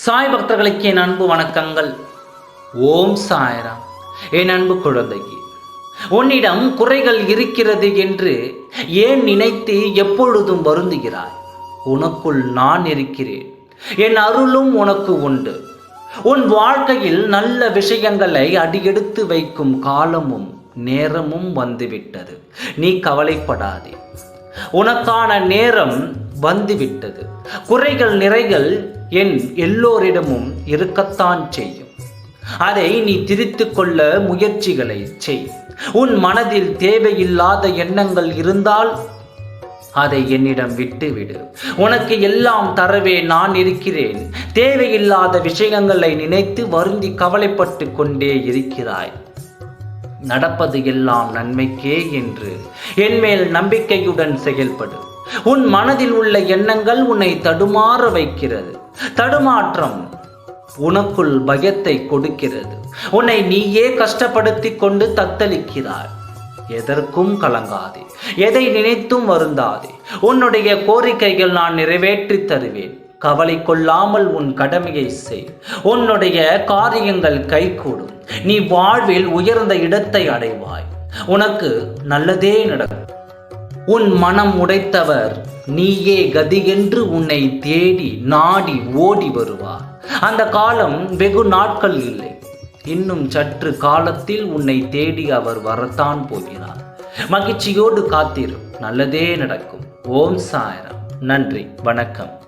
சாய் பக்தர்களுக்கு என் அன்பு வணக்கங்கள். ஓம் சாய்ராம். என் அன்பு குழந்தைக்கு உன்னிடம் குறைகள் இருக்கிறது என்று ஏன் நினைத்து எப்பொழுதும் வருந்துகிறாய்? உனக்குள் நான் இருக்கிறேன். என் அருளும் உனக்கு உண்டு. உன் வாழ்க்கையில் நல்ல விஷயங்களை அடியெடுத்து வைக்கும் காலமும் நேரமும் வந்துவிட்டது. நீ கவலைப்படாதே. உனக்கான நேரம் வந்துவிட்டது. குறைகள் நிறைகள் என் எல்லோரிடமும் இருக்கத்தான் செய்யும். அதை நீ திரித்து கொள்ள முயற்சிகளை செய். உன் மனதில் தேவையில்லாத எண்ணங்கள் இருந்தால் அதை என்னிடம் விட்டுவிடு. உனக்கு எல்லாம் தரவே நான் இருக்கிறேன். தேவையில்லாத விஷயங்களை நினைத்து வருந்தி கவலைப்பட்டு கொண்டே இருக்கிறாய். நடப்பது எல்லாம் நன்மைக்கே என்று என்மேல் நம்பிக்கையுடன் செயல்படும் உன் மனதில் உள்ள எண்ணங்கள் உன்னை தடுமாற வைக்கிறது. தடுமாற்றம் உனக்குள் பயத்தை கொடுக்கிறது. உன்னை நீயே கஷ்டப்படுத்தி கொண்டு தத்தளிக்கிறாய். எதற்கும் கலங்காதே. எதை நினைத்தும் வருந்தாதே. உன்னுடைய கோரிக்கைகள் நான் நிறைவேற்றி தருவேன். கவலை கொள்ளாமல் உன் கடமையை செய். உன்னுடைய காரியங்கள் கைகூடும். நீ வாழ்வில் உயர்ந்த இடத்தை அடைவாய். உனக்கு நல்லதே நடக்கும். உன் மனம் உடைத்தவர் நீயே கதி என்று உன்னை தேடி நாடி ஓடி வருவார். அந்த காலம் வெகு நாட்கள் இல்லை. இன்னும் சற்று காலத்தில் உன்னை தேடி அவர் வரத்தான் போகிறார். மகிழ்ச்சியோடு காத்திரு நல்லதே நடக்கும். ஓம் சாயரம். நன்றி. வணக்கம்.